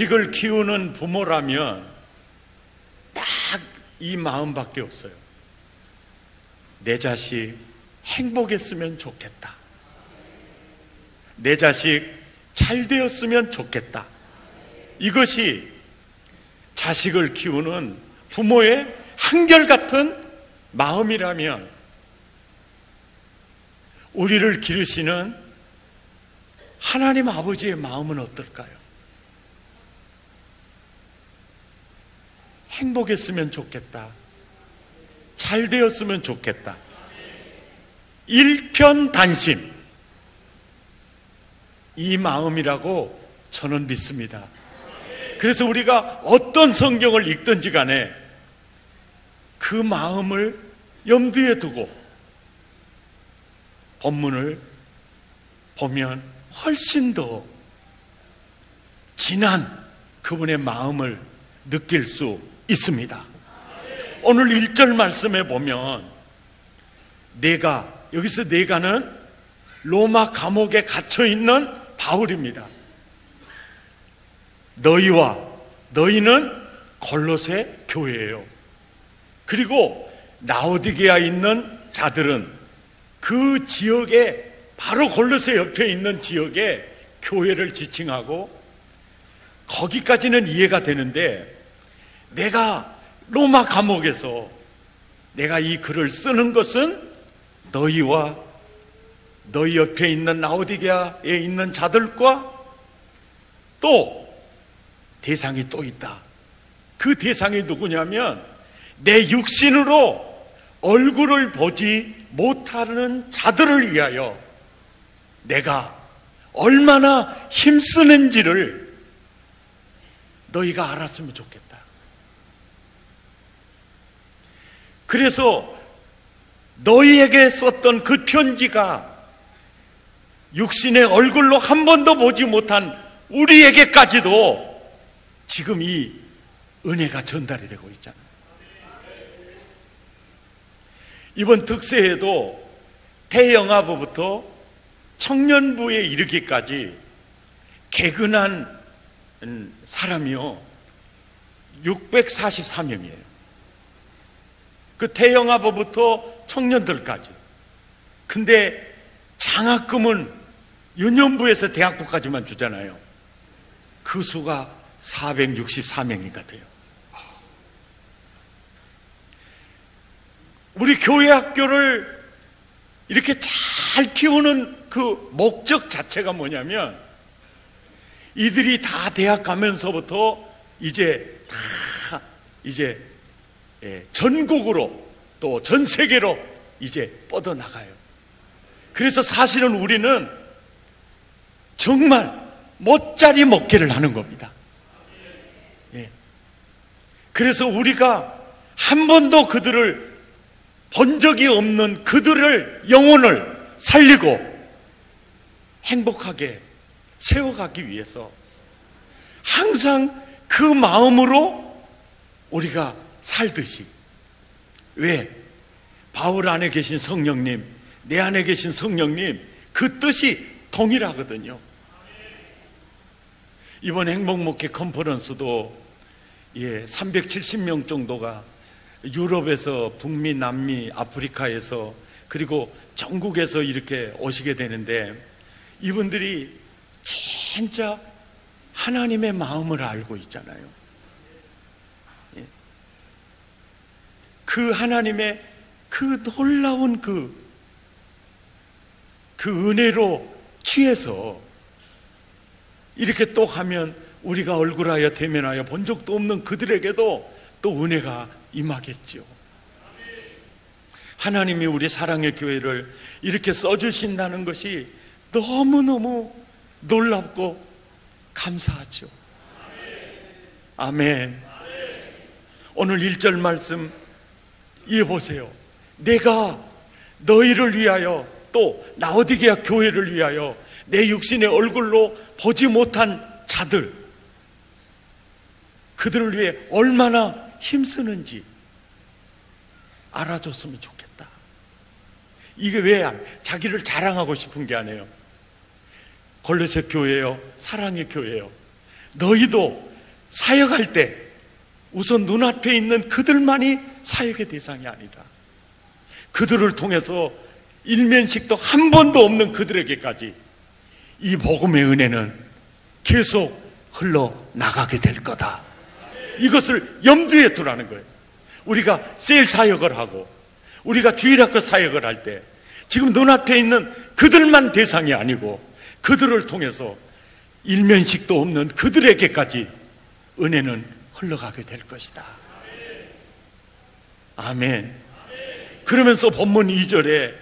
자식을 키우는 부모라면 딱 이 마음밖에 없어요. 내 자식 행복했으면 좋겠다. 내 자식 잘 되었으면 좋겠다. 이것이 자식을 키우는 부모의 한결같은 마음이라면 우리를 기르시는 하나님 아버지의 마음은 어떨까요? 행복했으면 좋겠다. 잘 되었으면 좋겠다. 일편단심. 이 마음이라고 저는 믿습니다. 그래서 우리가 어떤 성경을 읽든지 간에 그 마음을 염두에 두고 본문을 보면 훨씬 더 진한 그분의 마음을 느낄 수 있습니다. 오늘 1절 말씀에 보면 내가 여기서 내가는 로마 감옥에 갇혀 있는 바울입니다. 너희와 너희는 골로새 교회예요. 그리고 나오디게아 있는 자들은 그 지역에 바로 골로새 옆에 있는 지역에 교회를 지칭하고 거기까지는 이해가 되는데 내가 로마 감옥에서 내가 이 글을 쓰는 것은 너희와 너희 옆에 있는 라오디게아에 있는 자들과 또 대상이 또 있다. 그 대상이 누구냐면 내 육신으로 얼굴을 보지 못하는 자들을 위하여 내가 얼마나 힘쓰는지를 너희가 알았으면 좋겠다. 그래서 너희에게 썼던 그 편지가 육신의 얼굴로 한 번도 보지 못한 우리에게까지도 지금 이 은혜가 전달이 되고 있잖아요. 이번 특세에도 태영아부부터 청년부에 이르기까지 개근한 사람이요 644명이에요. 그 태영아부부터 청년들까지. 근데 장학금은 유년부에서 대학부까지만 주잖아요. 그 수가 464명이가 돼요. 우리 교회 학교를 이렇게 잘 키우는 그 목적 자체가 뭐냐면 이들이 다 대학 가면서부터 이제 다 이제 예, 전국으로 또 전 세계로 이제 뻗어나가요. 그래서 사실은 우리는 정말 못자리 먹기를 하는 겁니다. 예. 그래서 우리가 한 번도 그들을 본 적이 없는 그들을 영혼을 살리고 행복하게 세워가기 위해서 항상 그 마음으로 우리가 살듯이 왜 바울 안에 계신 성령님, 내 안에 계신 성령님 그 뜻이 동일하거든요. 이번 행복목회 컨퍼런스도 예, 370명 정도가 유럽에서 북미, 남미, 아프리카에서 그리고 전국에서 이렇게 오시게 되는데 이분들이 진짜 하나님의 마음을 알고 있잖아요. 그 하나님의 그 놀라운 그, 그 은혜로 취해서 이렇게 또 하면 우리가 얼굴하여 대면하여 본 적도 없는 그들에게도 또 은혜가 임하겠죠. 하나님이 우리 사랑의 교회를 이렇게 써주신다는 것이 너무너무 놀랍고 감사하죠. 아멘. 오늘 1절 말씀 이해 보세요. 내가 너희를 위하여 또 나오디게아 교회를 위하여 내 육신의 얼굴로 보지 못한 자들 그들을 위해 얼마나 힘쓰는지 알아줬으면 좋겠다. 이게 왜 자기를 자랑하고 싶은 게 아니에요. 걸레세 교회요, 사랑의 교회요. 너희도 사역할 때 우선 눈앞에 있는 그들만이 사역의 대상이 아니다. 그들을 통해서 일면식도 한 번도 없는 그들에게까지 이 복음의 은혜는 계속 흘러 나가게 될 거다. 이것을 염두에 두라는 거예요. 우리가 세일 사역을 하고 우리가 주일학교 사역을 할 때 지금 눈앞에 있는 그들만 대상이 아니고 그들을 통해서 일면식도 없는 그들에게까지 은혜는 흘러가게 될 것이다. 아멘. 그러면서 본문 2절에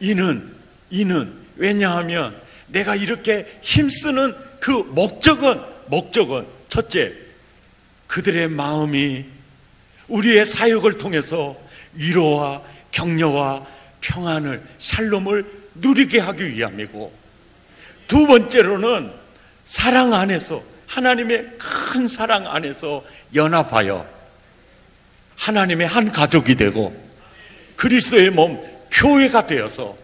이는 이는 왜냐하면 내가 이렇게 힘쓰는 그 목적은 목적은 첫째 그들의 마음이 우리의 사역을 통해서 위로와 격려와 평안을 샬롬을 누리게 하기 위함이고 두 번째로는 사랑 안에서 하나님의 큰 사랑 안에서 연합하여 하나님의 한 가족이 되고 그리스도의 몸 교회가 되어서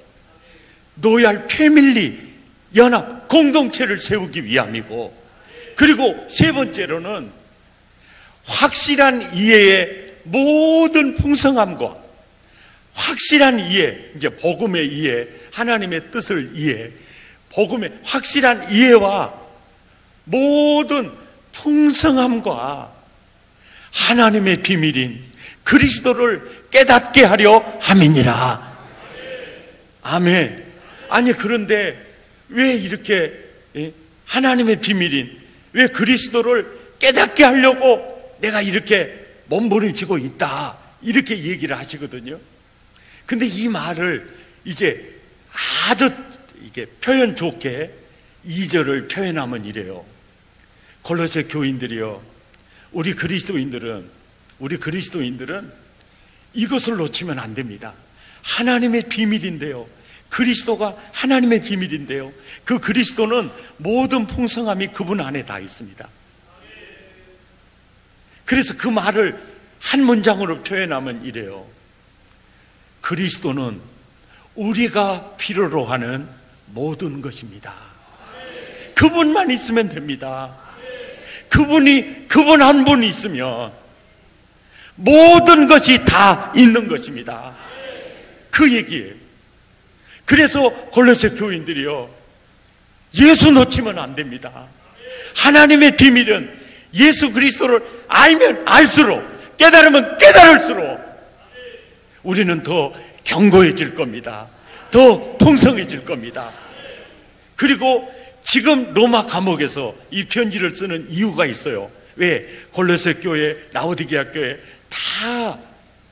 노얄 패밀리 연합 공동체를 세우기 위함이고 그리고 세 번째로는 확실한 이해의 모든 풍성함과 확실한 이해, 이제 복음의 이해, 하나님의 뜻을 이해, 복음의 확실한 이해와 모든 풍성함과 하나님의 비밀인 그리스도를 깨닫게 하려 함이니라. 아멘. 아니, 그런데 왜 이렇게 예? 하나님의 비밀인 왜 그리스도를 깨닫게 하려고 내가 이렇게 몸부림치고 있다. 이렇게 얘기를 하시거든요. 근데 이 말을 이제 아주 이게 표현 좋게 2절을 표현하면 이래요. 골로새 교인들이요. 우리 그리스도인들은 우리 그리스도인들은 이것을 놓치면 안 됩니다. 하나님의 비밀인데요. 그리스도가 하나님의 비밀인데요. 그 그리스도는 모든 풍성함이 그분 안에 다 있습니다. 그래서 그 말을 한 문장으로 표현하면 이래요. 그리스도는 우리가 필요로 하는 모든 것입니다. 그분만 있으면 됩니다. 그분이, 그분 한분 있으면 모든 것이 다 있는 것입니다. 그 얘기예요. 그래서 골로새 교인들이요. 예수 놓치면 안 됩니다. 하나님의 비밀은 예수 그리스도를 알면 알수록 깨달으면 깨달을수록 우리는 더 견고해질 겁니다. 더 풍성해질 겁니다. 그리고 지금 로마 감옥에서 이 편지를 쓰는 이유가 있어요. 왜? 골로새 교회, 라오디게아 교회 다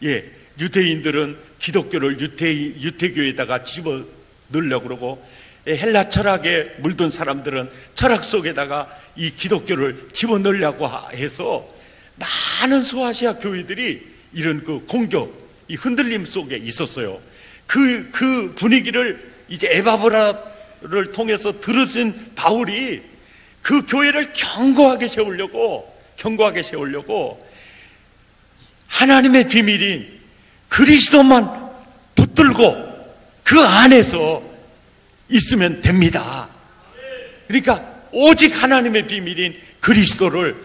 예, 유대인들은 기독교를 유태 유태교에다가 집어 넣으려고 그러고 예, 헬라 철학에 물든 사람들은 철학 속에다가 이 기독교를 집어 넣으려고 해서 많은 소아시아 교회들이 이런 그 공격, 이 흔들림 속에 있었어요. 그, 그 분위기를 이제 에바브라 를 통해서 들으신 바울이 그 교회를 견고하게 세우려고, 견고하게 세우려고 하나님의 비밀인 그리스도만 붙들고 그 안에서 있으면 됩니다. 그러니까 오직 하나님의 비밀인 그리스도를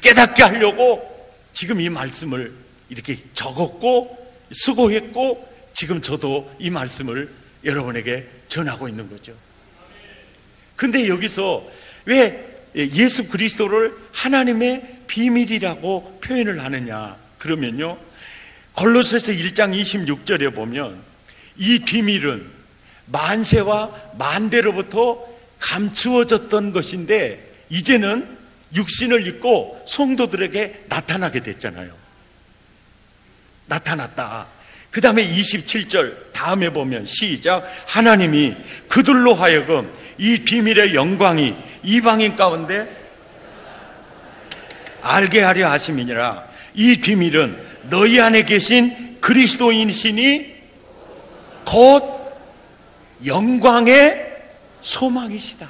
깨닫게 하려고 지금 이 말씀을 이렇게 적었고 수고했고 지금 저도 이 말씀을 여러분에게 전하고 있는 거죠. 근데 여기서 왜 예수 그리스도를 하나님의 비밀이라고 표현을 하느냐? 그러면요. 골로새서 1장 26절에 보면 이 비밀은 만세와 만대로부터 감추어졌던 것인데 이제는 육신을 입고 성도들에게 나타나게 됐잖아요. 나타났다. 그 다음에 27절 다음에 보면 시작 하나님이 그들로 하여금 이 비밀의 영광이 이방인 가운데 알게 하려 하심이니라 이 비밀은 너희 안에 계신 그리스도인이시니 곧 영광의 소망이시다.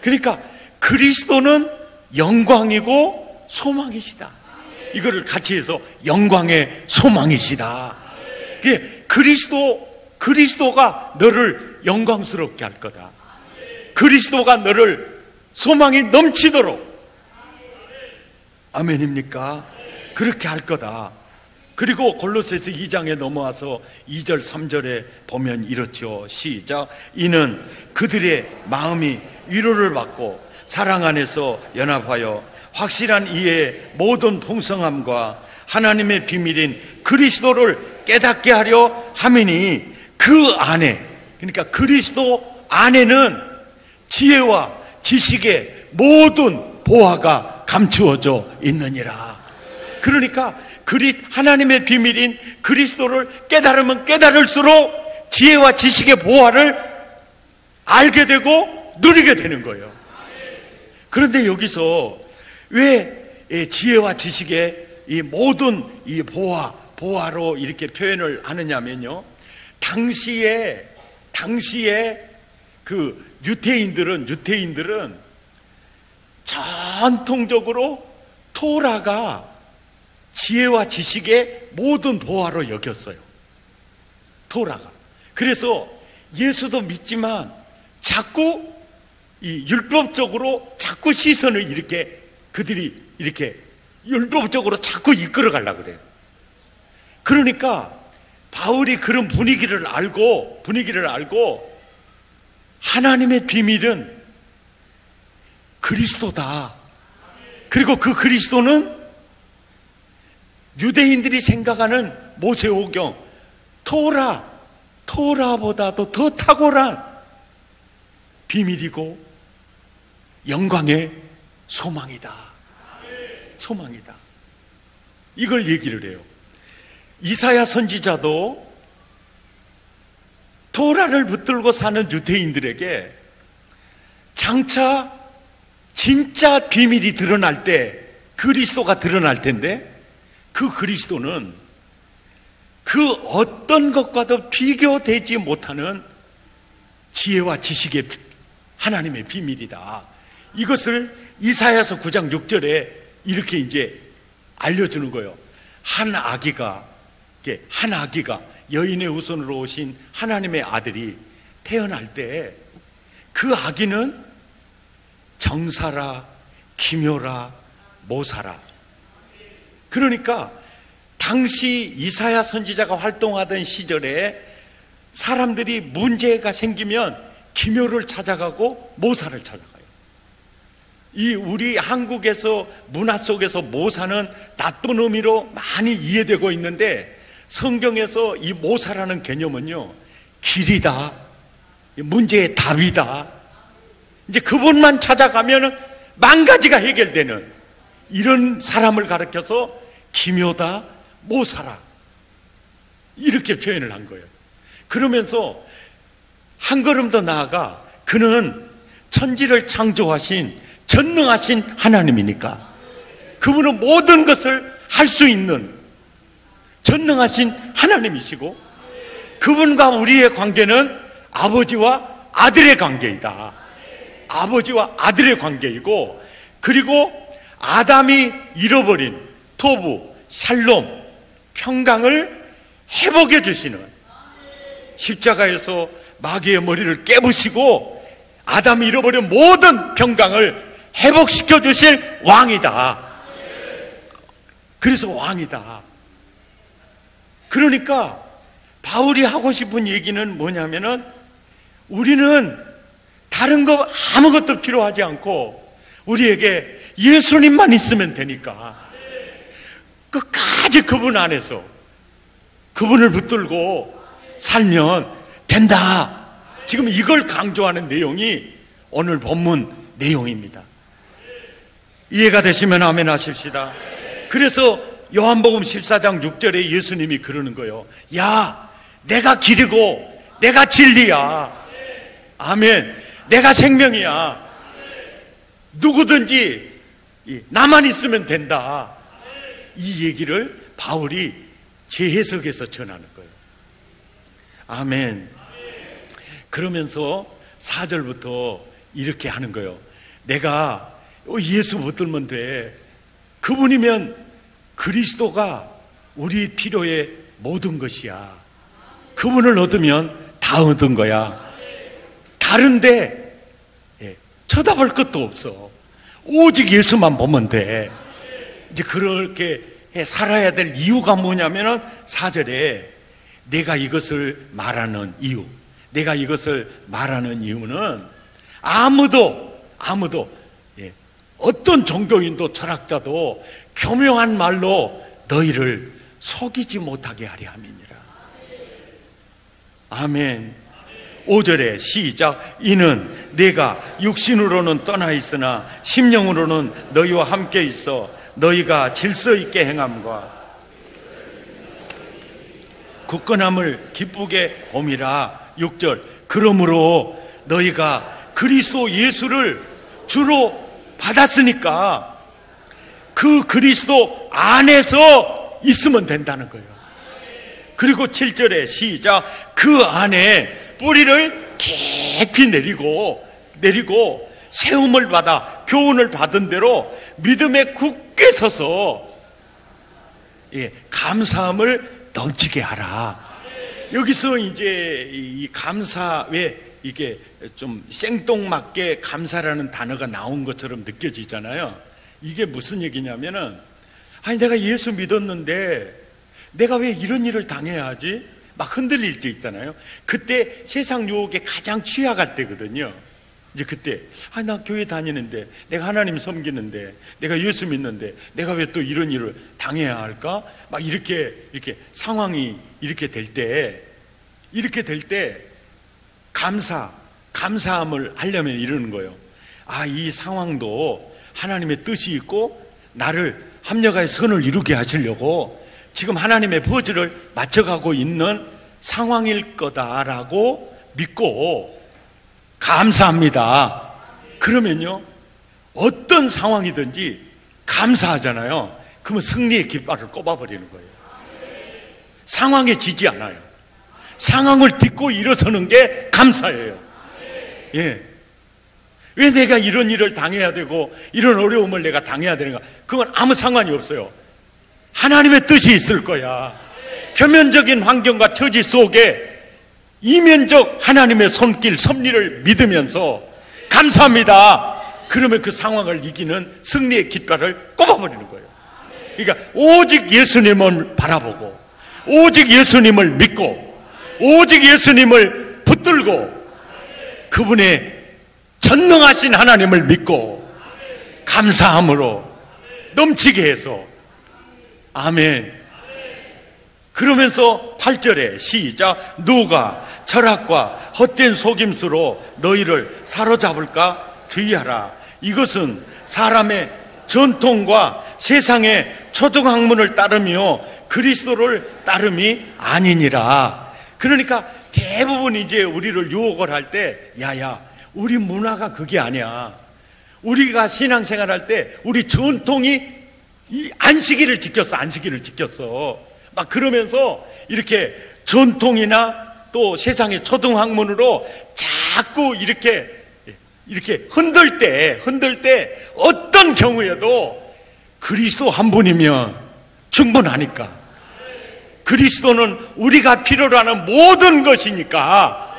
그러니까 그리스도는 영광이고 소망이시다. 이거를 같이 해서 영광의 소망이시다. 그리스도 그리스도가 너를 영광스럽게 할 거다. 그리스도가 너를 소망이 넘치도록 아멘입니까? 그렇게 할 거다. 그리고 골로새서 2장에 넘어와서 2절 3절에 보면 이렇죠. 시작. 이는 그들의 마음이 위로를 받고 사랑 안에서 연합하여 확실한 이의 모든 풍성함과 하나님의 비밀인 그리스도를 깨닫게 하려 하매니 그 안에 그러니까 그리스도 안에는 지혜와 지식의 모든 보화가 감추어져 있느니라. 그러니까 그리 하나님의 비밀인 그리스도를 깨달으면 깨달을수록 지혜와 지식의 보화를 알게 되고 누리게 되는 거예요. 그런데 여기서 왜 지혜와 지식의 이 모든 이 보화, 보화로 이렇게 표현을 하느냐면요. 당시에, 당시에 그 유태인들은, 유태인들은 전통적으로 토라가 지혜와 지식의 모든 보화로 여겼어요. 토라가. 그래서 예수도 믿지만 자꾸 이 율법적으로 자꾸 시선을 이렇게 그들이 이렇게 율법적으로 자꾸 이끌어 가려고 그래요. 그러니까 바울이 그런 분위기를 알고 분위기를 알고 하나님의 비밀은 그리스도다. 그리고 그 그리스도는 유대인들이 생각하는 모세오경 토라 토라보다도 더 탁월한 비밀이고 영광의 소망이다. 소망이다. 이걸 얘기를 해요. 이사야 선지자도 토라를 붙들고 사는 유대인들에게 장차 진짜 비밀이 드러날 때 그리스도가 드러날 텐데 그 그리스도는 그 어떤 것과도 비교되지 못하는 지혜와 지식의 하나님의 비밀이다. 이것을 이사야서 9장 6절에 이렇게 이제 알려주는 거예요. 한 아기가, 한 아기가 여인의 우선으로 오신 하나님의 아들이 태어날 때 그 아기는 정사라, 기묘라, 모사라, 그러니까 당시 이사야 선지자가 활동하던 시절에 사람들이 문제가 생기면 기묘를 찾아가고 모사를 찾아가요. 이 우리 한국에서 문화 속에서 모사는 나쁜 의미로 많이 이해되고 있는데 성경에서 이 모사라는 개념은요 길이다 문제의 답이다 이제 그분만 찾아가면 만 가지가 해결되는 이런 사람을 가르켜서 기묘다, 모사라. 이렇게 표현을 한 거예요. 그러면서 한 걸음 더 나아가 그는 천지를 창조하신 전능하신 하나님이니까 그분은 모든 것을 할 수 있는 전능하신 하나님이시고 그분과 우리의 관계는 아버지와 아들의 관계이다. 아버지와 아들의 관계이고 그리고 아담이 잃어버린 토부, 샬롬, 평강을 회복해 주시는 십자가에서 마귀의 머리를 깨부시고 아담이 잃어버린 모든 평강을 회복시켜 주실 왕이다. 그래서 왕이다. 그러니까 바울이 하고 싶은 얘기는 뭐냐면은 우리는 다른 거 아무것도 필요하지 않고 우리에게 예수님만 있으면 되니까 끝까지 그분 안에서 그분을 붙들고 살면 된다. 지금 이걸 강조하는 내용이 오늘 본문 내용입니다. 이해가 되시면 아멘 하십시다. 그래서 요한복음 14장 6절에 예수님이 그러는 거예요. 야, 내가 길이고 내가 진리야. 아멘. 내가 생명이야. 누구든지 나만 있으면 된다. 이 얘기를 바울이 재해석해서 전하는 거예요. 아멘. 그러면서 4절부터 이렇게 하는 거예요. 내가 예수 붙들면 돼. 그분이면 그리스도가 우리 필요의 모든 것이야. 그분을 얻으면 다 얻은 거야. 다른데 예, 쳐다볼 것도 없어. 오직 예수만 보면 돼. 이제 그렇게 해 살아야 될 이유가 뭐냐면은 사절에 내가 이것을 말하는 이유, 내가 이것을 말하는 이유는 아무도 아무도 예, 어떤 종교인도 철학자도 교묘한 말로 너희를 속이지 못하게 하려 함이니라. 아멘. 5절에 시작. 이는 내가 육신으로는 떠나 있으나 심령으로는 너희와 함께 있어 너희가 질서 있게 행함과 굳건함을 기쁘게 봄이라 6절. 그러므로 너희가 그리스도 예수를 주로 받았으니까 그 그리스도 안에서 있으면 된다는 거예요. 그리고 7절에 시작. 그 안에 뿌리를 깊이 내리고, 내리고, 세움을 받아, 교훈을 받은 대로 믿음에 굳게 서서, 예, 감사함을 넘치게 하라. 여기서 이제 이 감사, 왜 이게 좀 생뚱맞게 감사라는 단어가 나온 것처럼 느껴지잖아요. 이게 무슨 얘기냐면은, 아니, 내가 예수 믿었는데, 내가 왜 이런 일을 당해야 하지? 막 흔들릴 때 있잖아요. 그때 세상 유혹에 가장 취약할 때거든요. 이제 그때, 아, 나 교회 다니는데, 내가 하나님 섬기는데, 내가 예수 믿는데, 내가 왜 또 이런 일을 당해야 할까? 막 이렇게, 이렇게 상황이 이렇게 될 때, 이렇게 될 때, 감사, 감사함을 하려면 이러는 거예요. 아, 이 상황도 하나님의 뜻이 있고, 나를 합력하여 선을 이루게 하시려고 지금 하나님의 버즈를 맞춰가고 있는 상황일 거다라고 믿고 감사합니다. 그러면요, 어떤 상황이든지 감사하잖아요. 그러면 승리의 깃발을 꼽아버리는 거예요. 상황에 지지 않아요. 상황을 딛고 일어서는 게 감사예요. 예. 왜 내가 이런 일을 당해야 되고 이런 어려움을 내가 당해야 되는가? 그건 아무 상관이 없어요. 하나님의 뜻이 있을 거야. 표면적인 환경과 처지 속에 이면적 하나님의 손길, 섭리를 믿으면서 감사합니다. 그러면 그 상황을 이기는 승리의 깃발을 꼽아버리는 거예요. 그러니까 오직 예수님을 바라보고, 오직 예수님을 믿고, 오직 예수님을 붙들고, 그분의 전능하신 하나님을 믿고, 감사함으로 넘치게 해서 아멘. 그러면서 8절에 시작 누가 철학과 헛된 속임수로 너희를 사로잡을까 주의하라. 이것은 사람의 전통과 세상의 초등학문을 따르며 그리스도를 따름이 아니니라. 그러니까 대부분 이제 우리를 유혹을 할 때, 야야, 우리 문화가 그게 아니야. 우리가 신앙생활 할 때 우리 전통이 이 안식일을 지켰어, 안식일을 지켰어. 막 그러면서 이렇게 전통이나 또 세상의 초등학문으로 자꾸 이렇게 이렇게 흔들 때, 흔들 때 어떤 경우에도 그리스도 한 분이면 충분하니까. 그리스도는 우리가 필요로 하는 모든 것이니까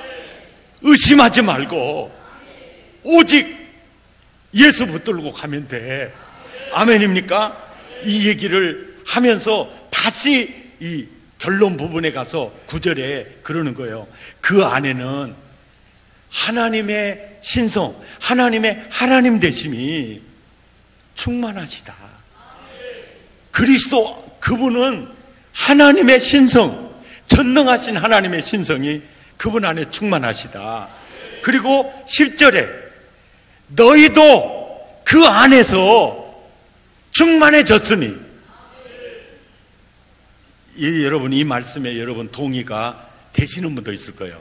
의심하지 말고 오직 예수 붙들고 가면 돼. 아멘입니까? 이 얘기를 하면서 다시 이 결론 부분에 가서 구절에 그러는 거예요. 그 안에는 하나님의 신성, 하나님의 하나님 되심이 충만하시다. 그리스도 그분은 하나님의 신성, 전능하신 하나님의 신성이 그분 안에 충만하시다. 그리고 10절에 너희도 그 안에서 충만해졌으니 이, 여러분 이 말씀에 여러분 동의가 되시는 분도 있을 거예요.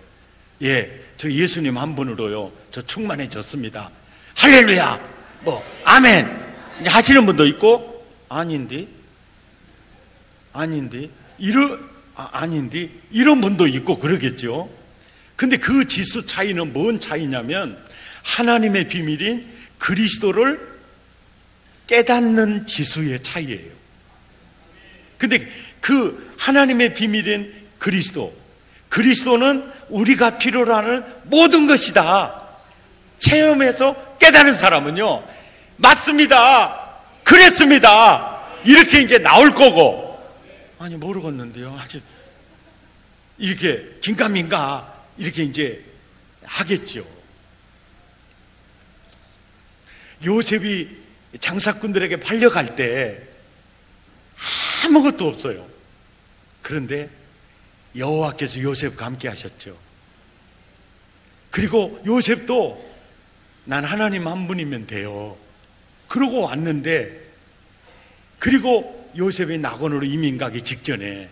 예, 저 예수님 한 분으로요. 저 충만해졌습니다. 할렐루야. 뭐 아멘. 하시는 분도 있고 아닌데 아닌데 이런 아, 아닌데 이런 분도 있고 그러겠죠. 근데 그 지수 차이는 뭔 차이냐면 하나님의 비밀인 그리스도를 깨닫는 지수의 차이예요. 근데 그 하나님의 비밀인 그리스도, 그리스도는 우리가 필요로 하는 모든 것이다. 체험해서 깨달은 사람은요, 맞습니다. 그랬습니다. 이렇게 이제 나올 거고 아니 모르겠는데요. 아직 이렇게 긴가민가 이렇게 이제 하겠죠. 요셉이 장사꾼들에게 팔려갈 때 아무것도 없어요. 그런데 여호와께서 요셉과 함께 하셨죠. 그리고 요셉도 난 하나님 한 분이면 돼요. 그러고 왔는데 그리고 요셉이 낙원으로 이민 가기 직전에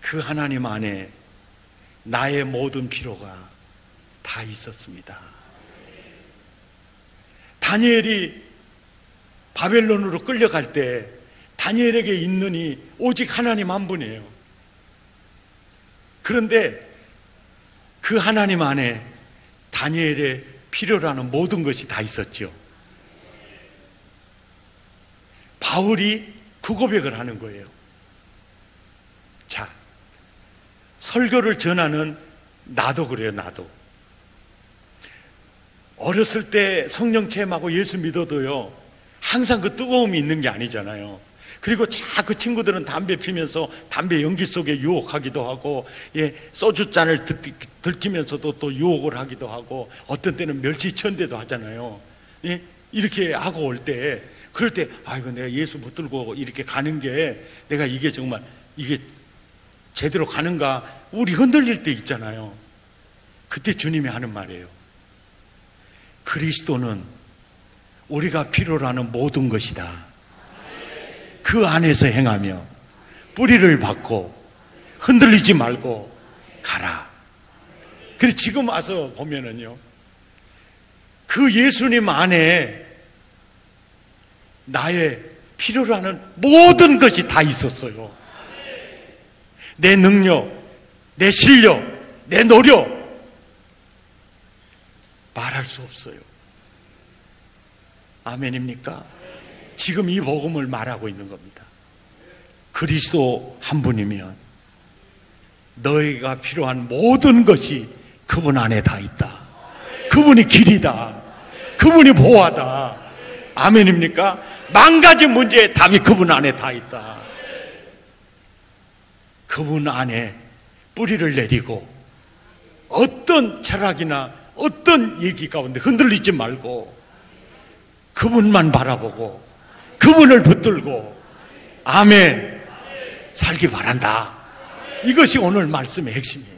그 하나님 안에 나의 모든 필요가 다 있었습니다. 다니엘이 바벨론으로 끌려갈 때 다니엘에게 있는 이 오직 하나님 한 분이에요. 그런데 그 하나님 안에 다니엘의 필요로 하는 모든 것이 다 있었죠. 바울이 그 고백을 하는 거예요. 자, 설교를 전하는 나도 그래요, 나도. 어렸을 때 성령 체험하고 예수 믿어도요, 항상 그 뜨거움이 있는 게 아니잖아요. 그리고 자그 친구들은 담배 피면서 담배 연기 속에 유혹하기도 하고, 예, 소주잔을 들키면서도 또 유혹을 하기도 하고, 어떤 때는 멸치천대도 하잖아요. 예, 이렇게 하고 올 때, 그럴 때, 아이고, 내가 예수 붙들고 이렇게 가는 게, 내가 이게 정말, 이게 제대로 가는가, 우리 흔들릴 때 있잖아요. 그때 주님이 하는 말이에요. 그리스도는 우리가 필요로 하는 모든 것이다. 그 안에서 행하며 뿌리를 받고 흔들리지 말고 가라. 그래서 지금 와서 보면은요. 그 예수님 안에 나의 필요로 하는 모든 것이 다 있었어요. 내 능력, 내 실력, 내 노력, 말할 수 없어요. 아멘입니까? 지금 이 복음을 말하고 있는 겁니다. 그리스도 한 분이면 너희가 필요한 모든 것이 그분 안에 다 있다. 그분이 길이다. 그분이 보호하다. 아멘입니까? 망가진 문제의 답이 그분 안에 다 있다. 그분 안에 뿌리를 내리고 어떤 철학이나 어떤 얘기 가운데 흔들리지 말고 그분만 바라보고 그분을 붙들고 아멘 살기 바란다. 이것이 오늘 말씀의 핵심이에요.